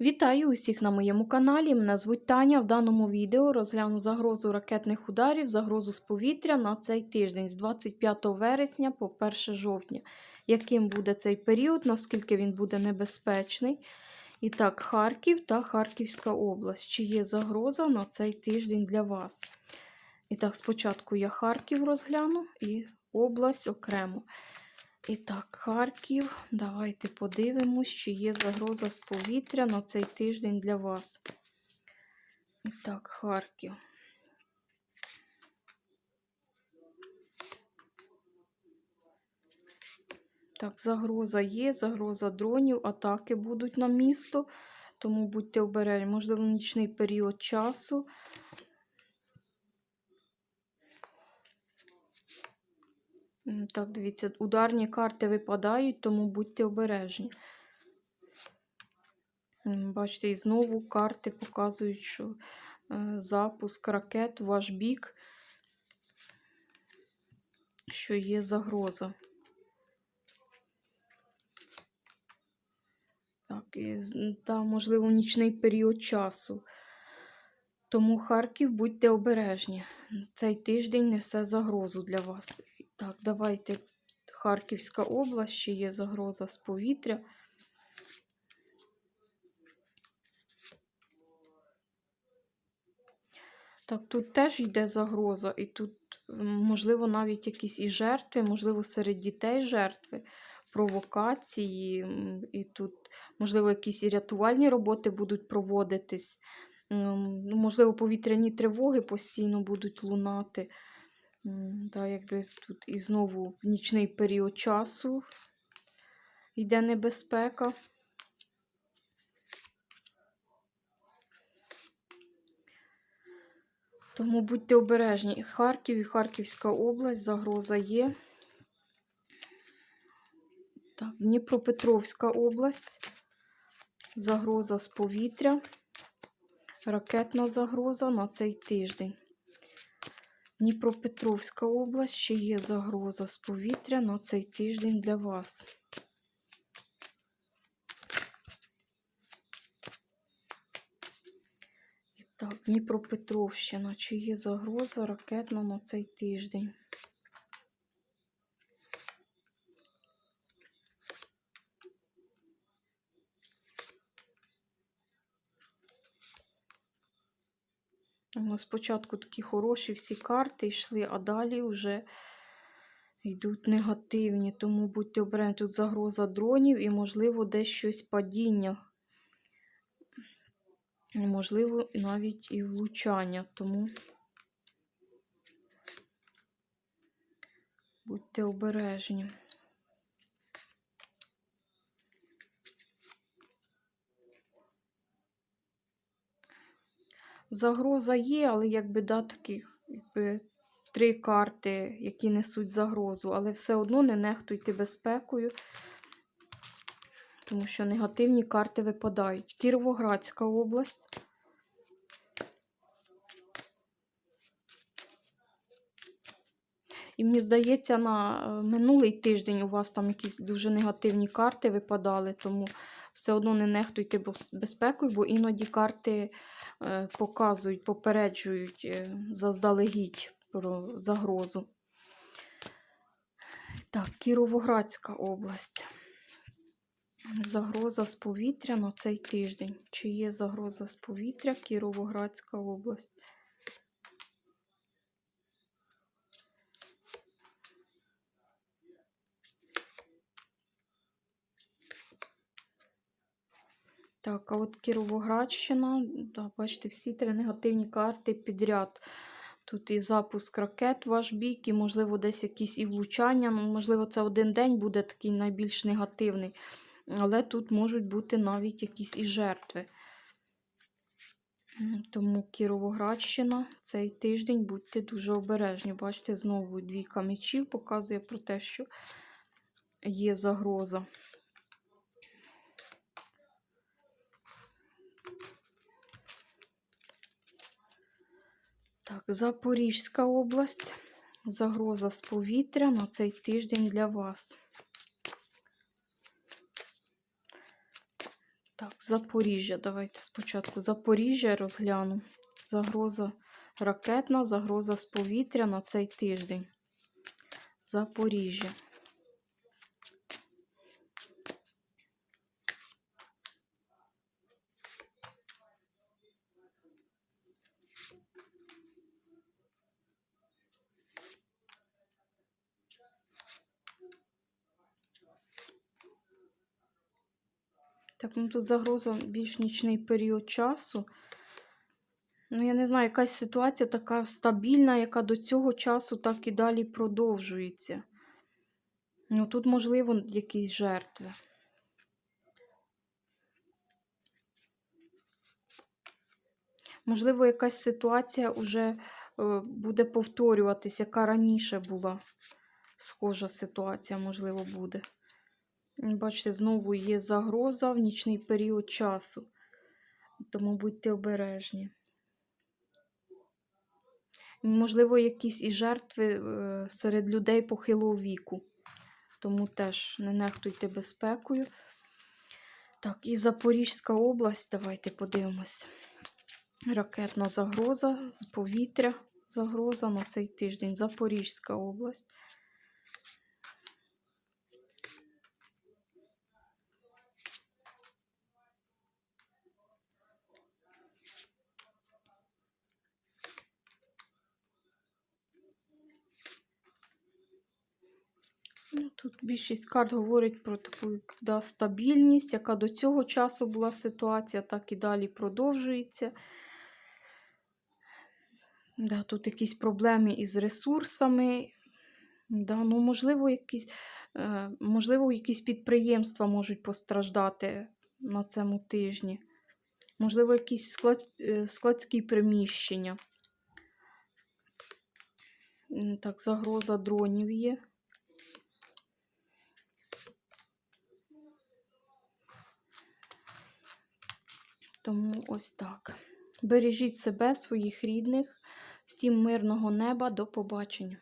Вітаю усіх на моєму каналі. Мене звуть Таня. В даному відео розгляну загрозу ракетних ударів, загрозу з повітря на цей тиждень з 25 вересня по 1 жовтня. Яким буде цей період, наскільки він буде небезпечний? І так, Харків та Харківська область. Чи є загроза на цей тиждень для вас? І так, спочатку я Харків розгляну і область окремо. І так, Харків. Давайте подивимось, чи є загроза з повітря на цей тиждень для вас. І так, Харків. Так, загроза є, загроза дронів, атаки будуть на місто, тому будьте обережні. Можливо, нічний період часу. Так, дивіться, ударні карти випадають, тому будьте обережні. Бачите, і знову карти показують, що е, запуск ракет в ваш бік, що є загроза. Так, і, та, можливо, нічний період часу. Тому Харків, будьте обережні. Цей тиждень несе загрозу для вас. Так, давайте Харківська область, ще є загроза з повітря. Так, тут теж йде загроза, і тут, можливо, навіть якісь і жертви, можливо, серед дітей жертви, провокації, і тут, можливо, якісь і рятувальні роботи будуть проводитись. Ну, можливо, повітряні тривоги постійно будуть лунати. Та, якби тут і знову нічний період часу йде небезпека. Тому будьте обережні. Харків і Харківська область, загроза є. Так, Дніпропетровська область, загроза з повітря, ракетна загроза на цей тиждень. Дніпропетровська область ще є загроза з повітря на цей тиждень для вас. Так, Дніпропетровщина, чи є загроза ракетна на цей тиждень? Ну, спочатку такі хороші всі карти йшли, а далі вже йдуть негативні. Тому будьте обережні, тут загроза дронів і, можливо, десь щось падіння. Можливо, навіть і влучання. Тому будьте обережні. Загроза є, але якби да, таких якби, три карти, які несуть загрозу, але все одно не нехтуйте безпекою, тому що негативні карти випадають. Кіровоградська область. І мені здається, на е, минулий тиждень у вас там якісь дуже негативні карти випадали, тому все одно не нехтуйте безпекою, бо іноді карти е, показують, попереджують е, заздалегідь про загрозу. Так, Кіровоградська область. Загроза з повітря на цей тиждень. Чи є загроза з повітря Кіровоградська область? Так, а от Кіровоградщина, да, бачите, всі три негативні карти підряд. Тут і запуск ракет ваш бік, і, можливо, десь якісь і влучання. Ну, можливо, це один день буде такий найбільш негативний. Але тут можуть бути навіть якісь і жертви. Тому Кіровоградщина цей тиждень будьте дуже обережні. Бачите, знову двійка мечів показує про те, що є загроза. Так, Запорізька область. Загроза з повітря на цей тиждень для вас. Так, Запоріжжя. Давайте спочатку Запоріжжя розгляну. Загроза ракетна, загроза з повітря на цей тиждень. Запоріжжя. Так, ну тут загроза більш нічний період часу. Ну, я не знаю, якась ситуація така стабільна, яка до цього часу так і далі продовжується. Ну, тут, можливо, якісь жертви. Можливо, якась ситуація вже е, буде повторюватись, яка раніше була. Схожа ситуація, можливо, буде. Бачите, знову є загроза в нічний період часу. Тому будьте обережні. Можливо, якісь і жертви е, серед людей похилого віку. Тому теж не нехтуйте безпекою. Так, і Запорізька область, давайте подивимось. Ракетна загроза з повітря. Загроза на цей тиждень. Запорізька область. Ну, тут більшість карт говорить про таку да, стабільність, яка до цього часу була ситуація, так і далі продовжується. Да, тут якісь проблеми із ресурсами. Да, ну, можливо, якісь, е, можливо, якісь підприємства можуть постраждати на цьому тижні. Можливо, якісь склад, е, складські приміщення. Так, загроза дронів є. Тому ось так. Бережіть себе, своїх рідних. Всім мирного неба. До побачення.